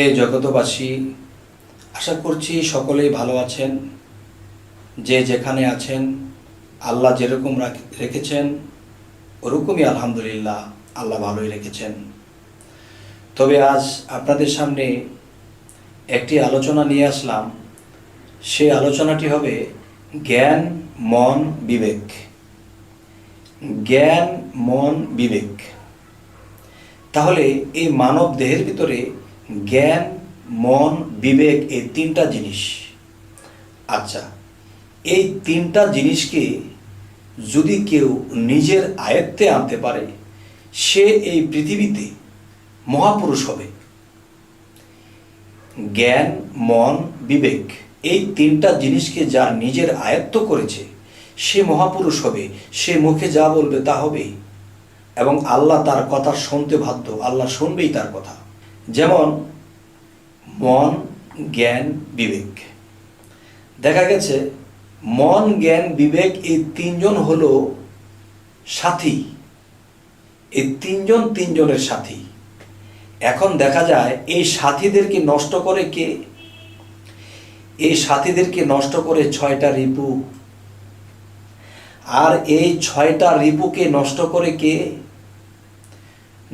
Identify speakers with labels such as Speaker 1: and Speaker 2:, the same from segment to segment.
Speaker 1: হে জগতবাসী আশা করছি সকলেই ভালো আছেন। যে যেখানে আছেন, আল্লাহ যেরকম রাখ- রেখেছেন, ওরকমই আলহামদুলিল্লাহ আল্লাহ ভালোই রেখেছেন। তবে আজ আপনাদের সামনে একটি আলোচনা নিয়ে আসলাম। সেই আলোচনাটি হবে জ্ঞান, মন, বিবেক। জ্ঞান, মন, বিবেক। তাহলে এই মানব দেহের ভিতরে জ্ঞান, মন, বিবেক এই তিনটা জিনিস। আচ্ছা এই তিনটা জিনিসকে যদি কেউ নিজের আয়ত্তে আনতে পারে, সে এই পৃথিবীতে মহাপুরুষ হবে। জ্ঞান, মন, বিবেক এই তিনটা জিনিসকে যা নিজের আয়ত্ত করেছে, সে মহাপুরুষ হবে, সে মুখে যা বলবে তা হবেই এবং আল্লাহ তার কথা শুনতে বাধ্য, আল্লাহ শুনবেই তার কথা। যেমন মন, জ্ঞান, বিবেক। দেখা গেছে, মন, জ্ঞান, বিবেক এই তিনজন হল সাথী। এই তিনজন তিনজনের সাথী। এখন দেখা যায়, এই সাথীদেরকে নষ্ট করে কে? এই সাথীদেরকে নষ্ট করে ছয়টা রিপু। আর এই ছয়টা রিপুকে নষ্ট করে কে?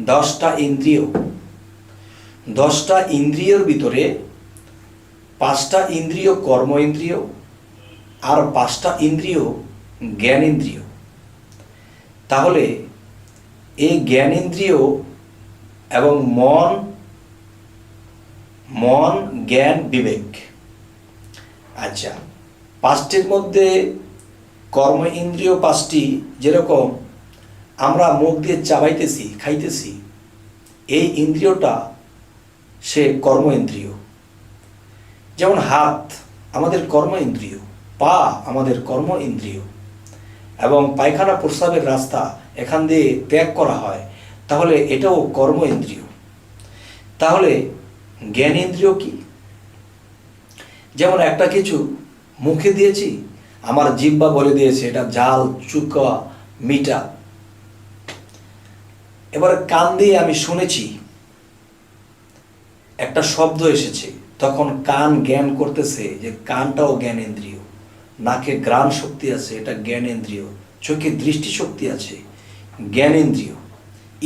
Speaker 1: দশটা ইন্দ্রিয়। দশটা ইন্দ্রিয়র ভিতরে পাঁচটা ইন্দ্রিয় কর্ম ইন্দ্রিয় আর পাঁচটা ইন্দ্রিয় জ্ঞান ইন্দ্রিয় তাহলে এই জ্ঞান ইন্দ্রিয় এবং মন মন, জ্ঞান, বিবেক। আচ্ছা পাঁচটির মধ্যে কর্ম ইন্দ্রিয় পাঁচটি যেরকম আমরা মুখ দিয়ে চাবাইতেছি, খাইতেছি, এই ইন্দ্রিয়টা সে কর্ম ইন্দ্রিয় যেমন হাত আমাদের কর্ম ইন্দ্রিয় পা আমাদের কর্ম ইন্দ্রিয় এবং পায়খানা প্রস্রাবের রাস্তা এখান দিয়ে ত্যাগ করা হয়, তাহলে এটাও কর্ম ইন্দ্রিয় তাহলে জ্ঞান ইন্দ্রিয় কি? যেমন একটা কিছু মুখে দিয়েছি, আমার জিব্বা বলে দিয়েছে, এটা জাল, চুকা, মিটা। এবার কান দিয়ে আমি শুনেছি একটা শব্দ এসেছে। তখন কান জ্ঞান করতেছে যে কানটাও জ্ঞানেন্দ্রিয়। নাকে গ্রাণ শক্তি আছে, এটা জ্ঞানেন্দ্রিয়। চোখে দৃষ্টি শক্তি আছে, জ্ঞানেন্দ্রিয়।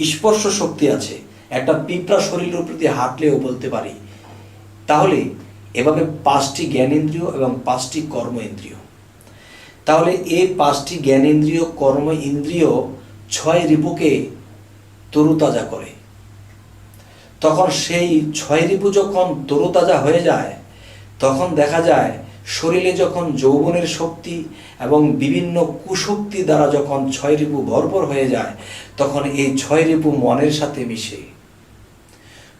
Speaker 1: স্পর্শ শক্তি আছে। একটা পিঁপড়া শরীরের প্রতি হাঁটলেও বলতে পারি। তাহলে এভাবে পাঁচটি জ্ঞানেন্দ্রিয় এবং পাঁচটি কর্ম ইন্দ্রিয় তাহলে এই পাঁচটি জ্ঞানেন্দ্রিয়, কর্ম ইন্দ্রিয় ছয় রিপুকে তরুতাজা করে। তখন সেই ছয় রিপু যখন তরুতাজা হয়ে যায়, তখন দেখা যায় শরীরে যখন যৌবনের শক্তি এবং বিভিন্ন কুশক্তি দ্বারা যখন ছয় রিপু ভরপুর হয়ে যায়, তখন এই ছয় রিপু মনের সাথে মিশে।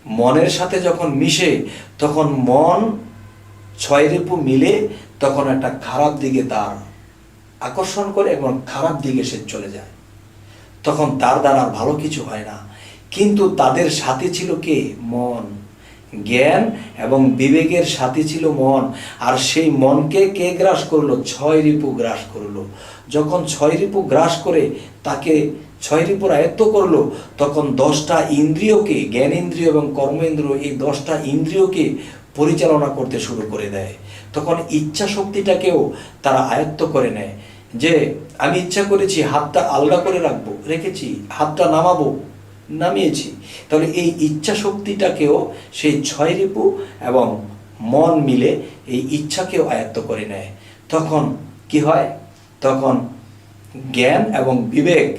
Speaker 1: মনের সাথে যখন মিশে, তখন মন ছয় রিপু মিলে তখন একটা খারাপ দিকে তার আকর্ষণ করে এবং খারাপ দিকে সে চলে যায়। তখন তার দ্বারা ভালো কিছু হয় না। কিন্তু তাদের সাথে ছিল কে? মন। জ্ঞান এবং বিবেকের সাথে ছিল মন। আর সেই মনকে কে গ্রাস করল? ছয় রিপু গ্রাস করল। যখন ছয় রিপু গ্রাস করে তাকে ছয় রিপুর আয়ত্ত করল, তখন দশটা ইন্দ্রিয়কে জ্ঞানেন্দ্রিয় এবং কর্মেন্দ্রিয় এই দশটা ইন্দ্রিয়কে পরিচালনা করতে শুরু করে দেয়। তখন ইচ্ছা শক্তিটাকেও তারা আয়ত্ত করে নেয়। যে, আমি ইচ্ছা করেছি, হাতটা আলগা করে রাখব, রেখেছি, হাতটা নামাবো নামিয়েছি। তাহলে এই ইচ্ছা শক্তিটাকেও সেই ছয় রিপু এবং মন মিলে এই ইচ্ছাকেও আয়ত্ত করে নেয়। তখন কি হয়? তখন জ্ঞান এবং বিবেক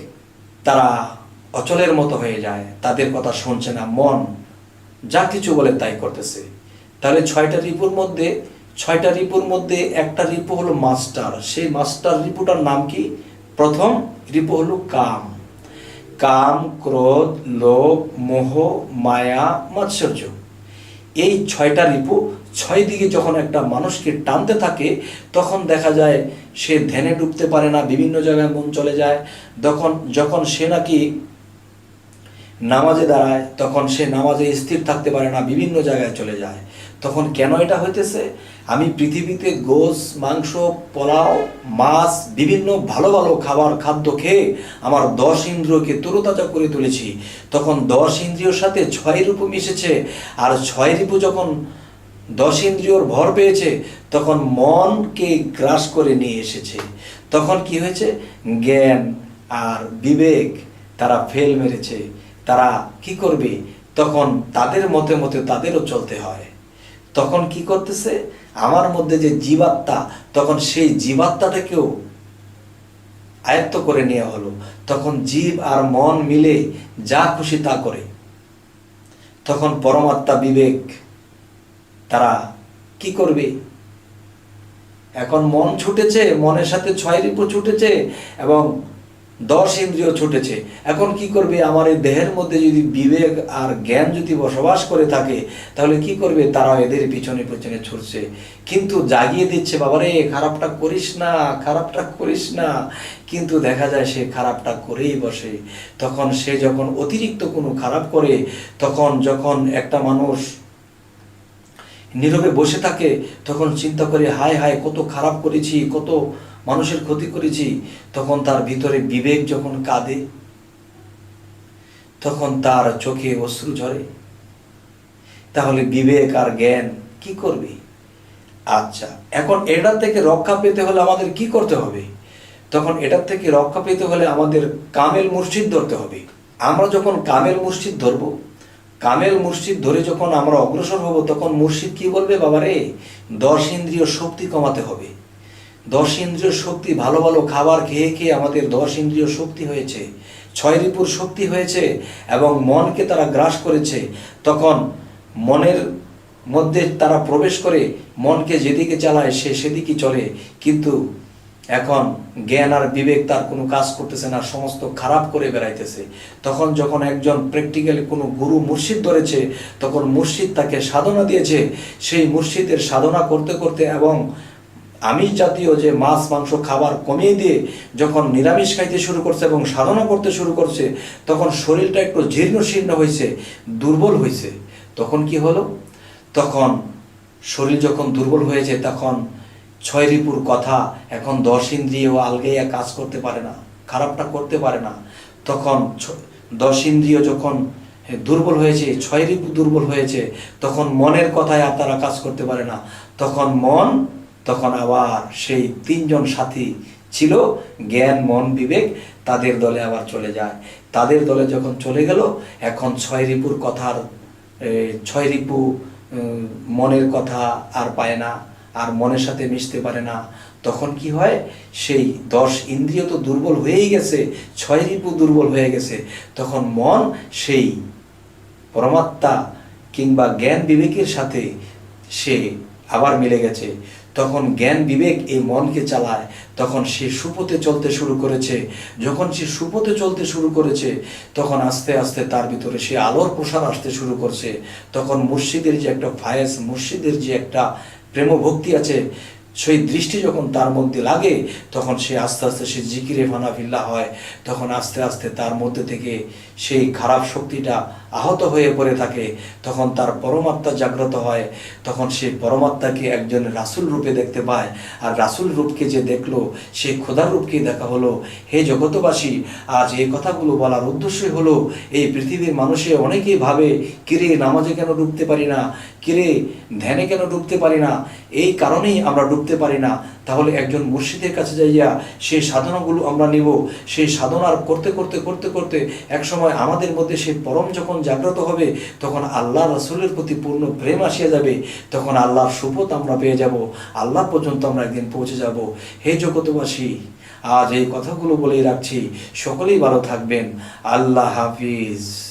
Speaker 1: তারা অচলের মতো হয়ে যায়। তাদের কথা শুনছে না মন। যা কিছু বলে তাই করতেছে। তাহলে ছয়টা রিপুর মধ্যে, ছয়টা রিপুর মধ্যে একটা রিপু হলো মাস্টার। সেই মাস্টার রিপুটার নাম কি? প্রথম রিপু হলো কাম। কাম, ক্রোধ, লোভ, মোহ, মায়া, মাৎসর্য। এই ছয়টা রিপু ছয় দিকে যখন একটা মানুষকে টানতে থাকে, তখন দেখা যায় সে ধ্যানে ডুবতে পারে না, বিভিন্ন জায়গায় মন চলে যায়। তখন, যখন সে নাকি নামাজে দাঁড়ায়, তখন সে নামাজে স্থির থাকতে পারে না, বিভিন্ন জায়গায় চলে যায়। তখন কেন এটা হইতেছে? আমি পৃথিবীতে গোস, মাংস, পোলাও, মাছ, বিভিন্ন ভালো ভালো খাবার খাদ্য খেয়ে আমার দশ ইন্দ্রিয়কে তরুতাজা করে তুলেছি। তখন দশ ইন্দ্রিয়র সাথে ছয় রূপ মিশেছে। আর ছয় রিপু যখন দশ ইন্দ্রিয়র ভর পেয়েছে, তখন মনকে গ্রাস করে নিয়ে এসেছে। তখন কি হয়েছে? জ্ঞান আর বিবেক তারা ফেল মেরেছে। তারা কি করবে? তখন তাদের মতে মতে তাদেরও চলতে হয়। তখন কি করতেছে? আমার মধ্যে যে জীবাত্মা, তখন সেই জীবাত্মাটাকেও আয়ত্ত করে নেওয়া হলো। তখন জীব আর মন মিলে যা খুশি তা করে। তখন পরমাত্মা বিবেক, তারা কি করবে? এখন মন ছুটেছে, মনের সাথে ছয় রিপু ছুটেছে এবং দশ ইন্দ্রিয় ছুটেছে। এখন কি করবে? আমার এই দেহের মধ্যে যদি বিবেক আর জ্ঞান যদি বসবাস করে থাকে, তাহলে কি করবে? তারা এদের পিছনে পিছনে ছুটছে। কিন্তু জাগিয়ে দিচ্ছে, বাবারে, খারাপটা করিস না, খারাপটা করিস না। কিন্তু দেখা যায় সে খারাপটা করেই বসে। তখন সে যখন অতিরিক্ত কোনো খারাপ করে, তখন যখন একটা মানুষ নীরবে বসে থাকে, তখন চিন্তা করে, হায় হায়, কত খারাপ করেছি, কত মানুষের ক্ষতি করেছি, তখন তার ভিতরে বিবেক যখন কাঁদে, তখন তার চোখে অশ্রু ঝরে। তাহলে বিবেক আর জ্ঞান কি করবে? আচ্ছা এখন এটা থেকে রক্ষা পেতে হলে আমাদের কি করতে হবে? তখন এটার থেকে রক্ষা পেতে হলে আমাদের কামেল মসজিদ ধরতে হবে। আমরা যখন কামেল মসজিদ ধরবো, কামেল মুর্শিদ ধরে যখন আমরা অগ্রসর হব, তখন মুর্শিদ কি বলবে, বাবারে? দশ ইন্দ্রিয় শক্তি কমাতে হবে। দশ ইন্দ্রিয় শক্তি ভালো ভালো খাবার খেয়ে খেয়ে আমাদের দশ ইন্দ্রিয় শক্তি হয়েছে। ছয় রিপুর শক্তি হয়েছে এবং মনকে তারা গ্রাস করেছে। তখন মনের মধ্যে তারা প্রবেশ করে মনকে যেদিকে চালায় সে সেদিকে চলে। কিন্তু এখন জ্ঞান আর বিবেক তার কোনো কাজ করতেছে না, সমস্ত খারাপ করে বেড়াইতেছে। তখন যখন একজন প্র্যাকটিক্যালি কোনো গুরু মুর্শিদ ধরেছে, তখন মুর্শিদ তাকে সাধনা দিয়েছে। সেই মুর্শিদের সাধনা করতে করতে এবং আমিষ জাতীয় যে মাছ, মাংস, খাবার কমিয়ে দিয়ে যখন নিরামিষ খাইতে শুরু করছে এবং সাধনা করতে শুরু করছে, তখন শরীরটা একটু জীর্ণ শীর্ণ হয়েছে, দুর্বল হয়েছে। তখন কি হলো? তখন শরীর যখন দুর্বল হয়েছে, তখন ছয় রিপুর কথা, এখন দশ ইন্দ্রিয় আলগেয়া কাজ করতে পারে না, খারাপটা করতে পারে না। তখন দশ ইন্দ্রিয় যখন দুর্বল হয়েছে ছয় রিপু দুর্বল হয়েছে, তখন মনের কথায় আর তারা কাজ করতে পারে না। তখন মন তখন আবার সেই তিনজন সাথী ছিল, জ্ঞান, মন, বিবেক, তাদের দলে আবার চলে যায়। তাদের দলে যখন চলে গেল, এখন ছয় রিপুর কথার ছয় রিপু মনের কথা আর পায় না, আর মনের সাথে মিশতে পারে না। তখন কি হয়, সেই দশ ইন্দ্রিয় তো দুর্বল হয়েই গেছে, ছয় রিপু দুর্বল হয়ে গেছে। তখন মন সেই পরমাত্মা কিংবা জ্ঞান, বিবেকের সাথে সে আবার মিলে গেছে। তখন জ্ঞান বিবেক এই মনকে চালায়। তখন সে সুপথে চলতে শুরু করেছে। যখন সে সুপথে চলতে শুরু করেছে, তখন আস্তে আস্তে তার ভিতরে সে আলোর প্রসার আসতে শুরু করছে। তখন মসজিদের যে একটা ফায়েস, মসজিদের যে একটা প্রেমভক্তি আছে সেই দৃষ্টি যখন তার মধ্যে লাগে, তখন সে আস্তে আস্তে সে জিকিরে ফানাফিল্লা হয়, তখন আস্তে আস্তে তার মধ্যে থেকে সেই খারাপ শক্তিটা আহত হয়ে পড়ে থাকে, তখন তার পরমাত্মা জাগ্রত হয়, তখন সে পরমাত্মাকে একজন রাসুল রূপে দেখতে পায়, আর রাসুল রূপকে যে দেখল, সে খোদার রূপকে দেখা হলো। হে জগতবাসী আজ এই কথাগুলো বলার উদ্দেশ্যই হলো, এই পৃথিবীর মানুষে অনেকেই ভাবে, কিরে, নামাজে কেন ডুবতে পারি না? কিরে, ধ্যানে কেন ডুবতে পারি না? এই কারণেই আমরা ডুবতে পারি না, তাহলে একজন মুর্শিদের কাছে যাইয়া সেই সাধনাগুলো আমরা নিব। সেই সাধনার করতে করতে করতে করতে এক সময় আমাদের মধ্যে সেই পরম যখন জাগ্রত হবে, তখন আল্লাহ রসুলের প্রতি পূর্ণ প্রেম আসিয়া যাবে, তখন আল্লাহর সুপথ আমরা পেয়ে যাব, আল্লাহ পর্যন্ত আমরা একদিন পৌঁছে যাব। হে জগতবাসী আজ এই কথাগুলো বলেই রাখছি, সকলেই ভালো থাকবেন। আল্লাহ হাফিজ।